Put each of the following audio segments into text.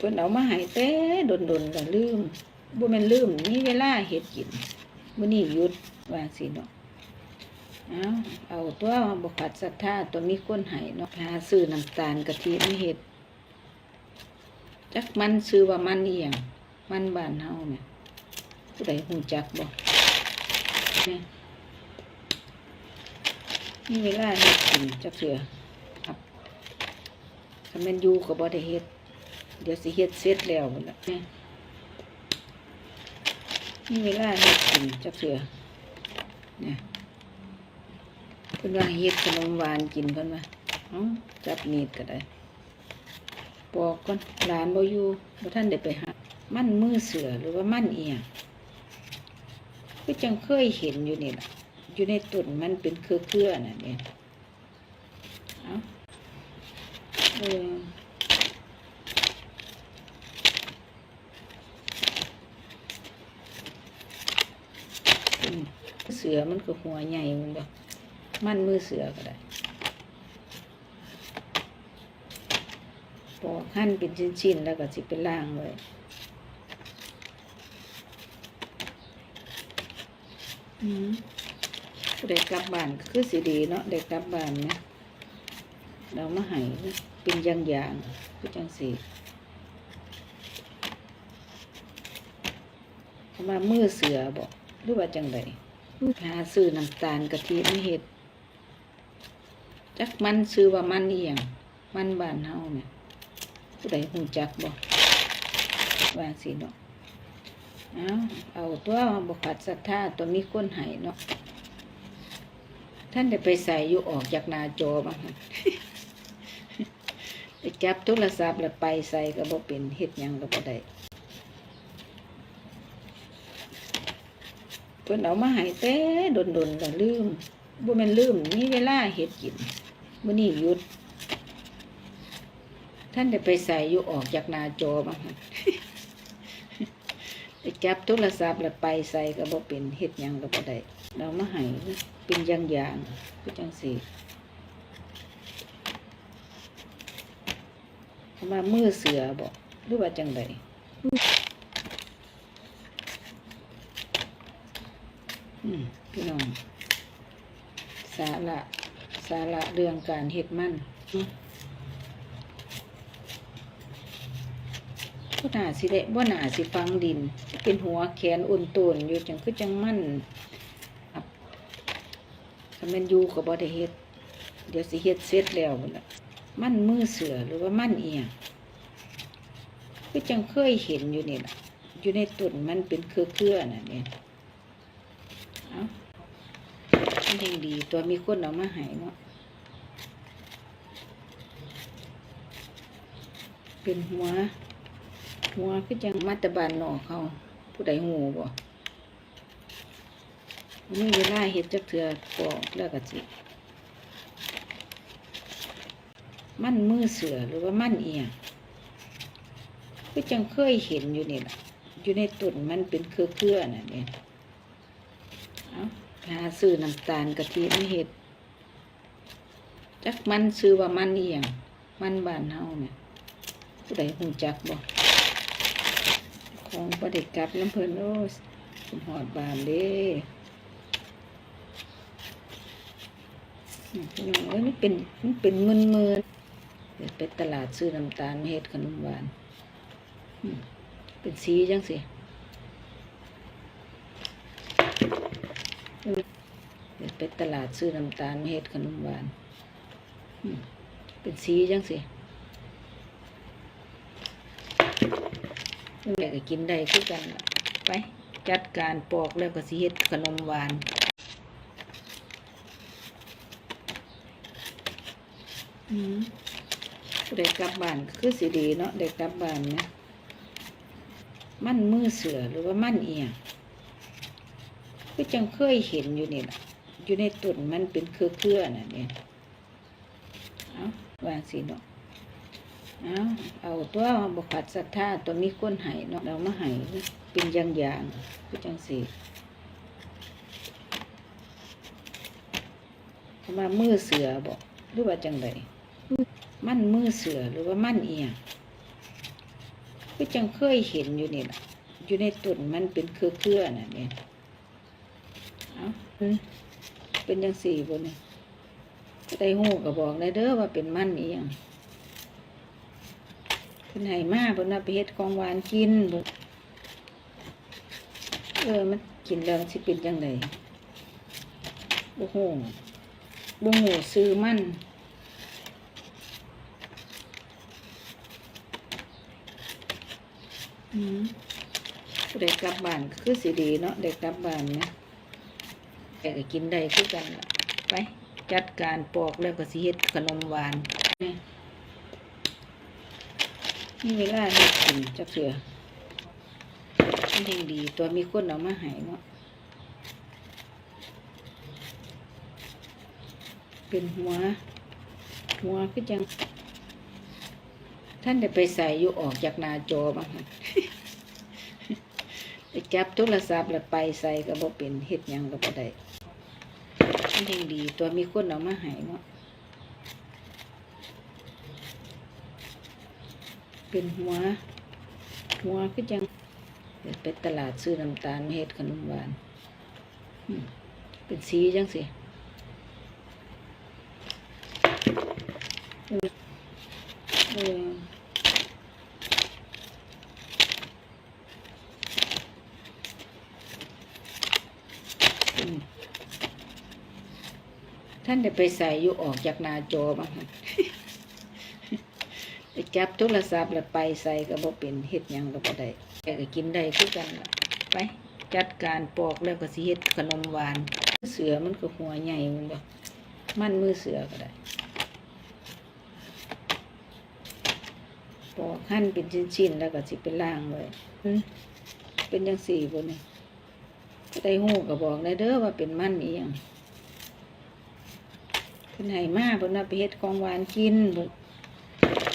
เพิ่นเอามาให้แต่ดนๆก็ลืมบ่แม่นลืมมีเวลาเฮ็ดกินมื้อนี้หยุดว่าสิเนาะเอาเอาตัวบ่ขัดศรัทธาตัวมีคนให้เนาะหาซื้อน้ำตาลกะทิมาเฮ็ดจักมันซื้อว่ามันอียังมันบ้านเฮาเนี่ยผู้ใดฮู้จักบ่แม่มีเวลาเฮ็ดกินจักเทื่อครับถ้าแม่นอยู่ก็บ่ได้เฮ็ด เดี๋ยวสิเฮ็ดเสร็จแล้วพุ่นล่ะแม่มีเวลาเฮ็ดกินจักเทื่อเนี่ยเพิ่นว่าเฮ็ดขนมหวานกินเพิ่นว่าเอ้าจับมีดก็ได้ปอกก่อนหลานบ่อยู่บ่ทันได้ไปหามันมือเสือหรือว่ามันเอียงคือจังเคยเห็นอยู่นี่ล่ะอยู่ในต้นมันเป็นเครือๆน่ะเนี่ย เอ้าเอออืม เสือมันก็หัวใหญ่มันบ่มันมือเสือก็ได้ปอกหั่นเป็นชิ้นๆแล้วก็สิไปล่างไว้อืมผู้ได้กลับบ้านก็คือสิดีเนาะได้กลับบ้านนะเรามาให้นะเป็นอย่างๆคือจังสีเขามามือเสือบอกหรือว่าจังได หาซื้อน้ำตาลกะทิไม่เห็ด จักมันซื้อว่ามันเอียงมันบานเฮาเนี่ยผู้ใดหูจักบ่ว่าสิเนาะเอาเอาตัวบ่ขัดศรัทธาตัวมีคนให้เนาะท่านได้ไปใส่อยู่ออกจากนาจอบ้างไปจับโทรศัพท์แล้วไปใส่ก็บ่เป็นเฮ็ดยังก็บ่ได้ เพิ่นเอามาให้แต่ดนๆก็ลืมบ่แม่นลืมมีเวลาเฮ็ดกินมื้อนี้หยุด ท่านได้ไปใส่อยู่ออกจากหน้าจอบ้างไปจับโทรศัพท์แล้วไปใส่ก็บ่เป็นเฮ็ดหยังก็บ่ได้เอามาให้เป็นอย่างๆคือจังซี่มามือเสือบ่หรือว่าจังได อืม พี่น้อง สาระสาระเรื่องการเฮ็ดมันก็น่าสิเดะว่าน่าสิฟังดิน เป็นหัวแขนอุ่นตูนอยู่จังคือจังมั่นอับถ้าแมันอยู่ก็บ่ได้เฮ็ด เดี๋ยวสิเฮ็ดเสร็จแล้วนะมันมือเสือหรือว่ามั่นเอียงคือจังเคยเห็นอยู่นี่ล่ะอยู่ในต้นมันเป็นเครือๆน่ะเนี่ย เอา มันยังดี ตัวมีคนเอามาให้เนาะเป็นหัว หัวคือจังมัตตบานนอเขา ผู้ใดหูบ่มีเวลาเฮ็ดจักเทือปอกแล้วก็สิมันมือเสือหรือว่ามันเอียงคือจังเคยเห็นอยู่นี่ล่ะอยู่ในต้นมันเป็นเครือๆน่ะเนี่ย หาซื้อน้ำตาลกะทิไม่เห็ดจักมันซื้อว่ามันเอียงมันบานเฮาเนี่ยผู้ใดหูจักบ่ของประเด็กกลับน้ำเพลินโอ้สมหอดบานเด้พี่น้องเอ้ยมันเป็นมันเป็นมืนมืนเดี๋ยวไปตลาดซื้อน้ำตาลมาเฮ็ดขนมหวานเป็นสีจังสิ เดี๋ยว ไปตลาดซื้อน้ำตาลมาเฮ็ดขนมหวาน เป็นสีจังสิแม่ก็กินได้คือกัน ไปจัดการปอกแล้วก็สิเฮ็ดขนมหวานอืมได้กลับบ้านคือสิดีเนาะได้กลับบ้านนะ มันมือเสือหรือว่ามันเอียง คือจังเคยเห็นอยู่นี่ล่ะอยู่ในต้นมันเป็นเครือๆน่ะเนี่ยเอาวางสีเนาะเอาเอาตัวบขัดศรัทธาตัวมีคนให้เนาะเรามาให้นะเป็นอย่างๆคือจังสีเขามามือเสือบอกหรือว่าจังไดมันมือเสือหรือว่ามันเอียงก็จังเคยเห็นอยู่นี่ล่ะอยู่ในต้นมันเป็นเครือเครือๆน่ะเนี่ย เป็นจังสี่บนนี่ได้หูก็บอกได้เด้อว่าเป็นมันอีหยังเพิ่นให้มาเพิ่นว่าไปเฮ็ดของหวานกินเพิ่นเออมันกินแล้วสิเป็นจังไดบ่ฮู้บ่ฮู้ซื้อมันอืมเด็กกลับบ้านก็คือสิดีเนาะเด็กกลับบ้านนะ แต่ก็กินได้คือกันไปจัดการปอกแล้วก็สิเฮ็ดขนมหวานนี่นี่เวลาเฮ็ดกินจักเถื่อมันยังดีตัวมีคนเอามาให้เนาะเป็นหัว หัวคือจัง ท่านได้ไปใส่อยู่ออกจากนาจอบ้างไปจับโทรศัพท์แล้วไปใส่ก็บ่เป็นเฮ็ดยังก็บ่ได้ มันยังดี ตัวมีคนเอามาให้เนาะเป็นหัว หัวคือจังเดี๋ยวไปตลาดซื้อน้ำตาลมาเฮ็ดขนมหวาน เป็นสีจังสิเออม ท่านได้ไปใส่อยู่ออกจากหน้าจอบ้างหั่นไปจับโทรศัพท์แล้วไปใส่ก็บ่เป็นเฮ็ดหยังก็บ่ได้แต่ก็กินได้คือกันล่ะไปจัดการปอกแล้วก็สิเฮ็ดขนมหวานเสือมันก็หัวใหญ่แมันบ่มันมือเสือก็ได้ปอกหั่นเป็นชิ้นๆแล้วก็สิไปล้างไว้อืมเป็นจังสี่บ่นี่ได้หูก็บอกได้เด้อว่าเป็นมันอีหยังเพิ่นให้มาเพิ่นว่าไปเฮ็ดของหวานกินเพิ่น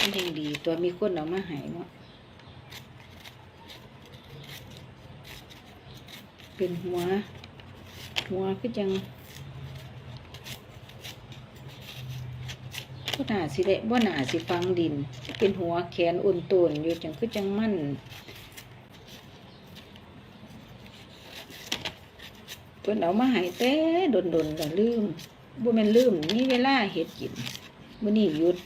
มันยังดี ตัวมีคนเอามาให้เนาะเป็นหัว หัวคือจังก็น่าสิได้บ่น่าสิฟังดิน เป็นหัวแขนอุ่นตูนอยู่จังคือจังมั่นเพิ่นเอามาให้แต่ดนๆก็ลืม บ่แม่นลืมมีเวลาเฮ็ดกินมื้อนี้หยุด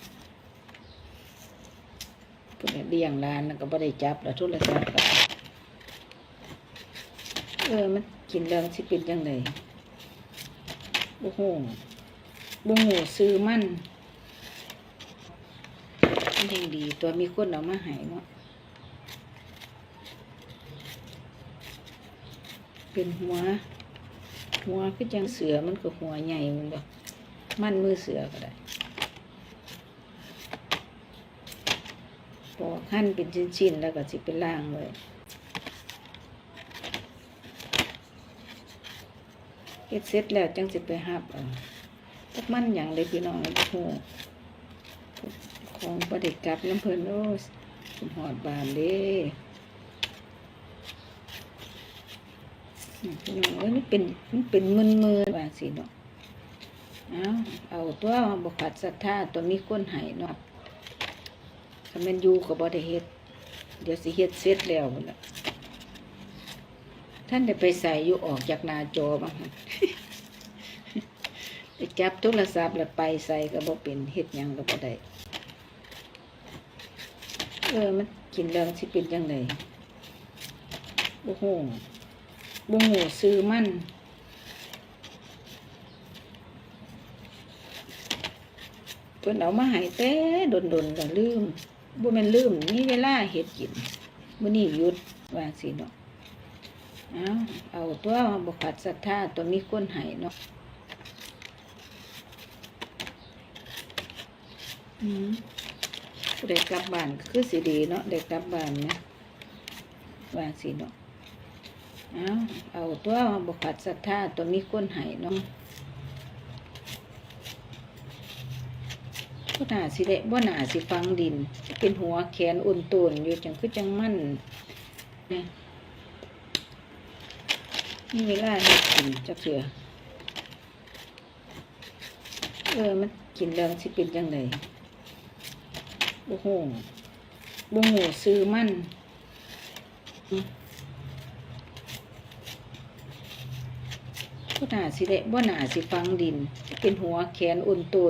เพิ่นเลี้ยงหลานแล้วก็บ่ได้จับแล้วโทรศัพท์ก็เออมันกินแล้วมันสิเป็นจังไดบ่ฮู้บ่ฮู้ซื้อมันมันยังดีตัวมีคนเอามาให้เนาะเป็นหัว หัวคือจังเสือมันก็หัวใหญ่มันบ่มันมือเสือก็ได้ปอกหั่นเป็นชิ้นๆแล้วก็สิไปล้างไว้เฮ็ดเสร็จแล้วจังสิไปหับเอาจักมันหยังเลยพี่น้องโอ้โหของประเด็กกลับน้ำเพิ่นโอ้หอดบานเด้ อืม พี่น้องเอ้ยมันเป็นมันเป็นมืนมืนว่าสิเนาะเอาเอาตัวบกขัดศรัทธาตัวมีคนให้เนาะถ้าแมันอยู่ก็บ่ได้เฮ็ดเดี๋ยวสิเฮ็ดเสร็จแล้วล่ะท่านได้ไปใส่อยู่ออกจากนาจอบ้างไปจับโทรศัพท์แล้วไปใส่ก็บ่เป็นเฮ็ดยังก็บ่ได้เออมันกินแล้วสิเป็นจังไดบ่ฮู้ บ่หูซื้อมันเพิ่นเอามาให้แต่ดนๆก็ลืมบ่แม่นลืมมีเวลาเฮ็ดกินมื้อนี้หยุดว่าสิเนาะเอาเอาตัวบ่ขัดศรัทธาตัวมีคนให้เนาะอืมผู้กลับบ้านคือสิดีเนาะได้กลับบ้านนะว่าสิเนาะ เอาเอาตัวบกขัดศรัทธาตัวมีคนให้เน้องก็น่าสิได้บ่น่าสิฟังดิน เป็นหัวแขนอุ่นตูนอยู่จังคือจังมั่นนี่ยนี่เวลาเฮ็ดกินจักเถื่อเออ มันกินแล้วสิเป็นจังไดบ่ฮู้บ่ฮู้ซื้อมัน บ่น่าสิเละบ่น่าสิฟังดิน เป็นหัวแขนอุ่นตูน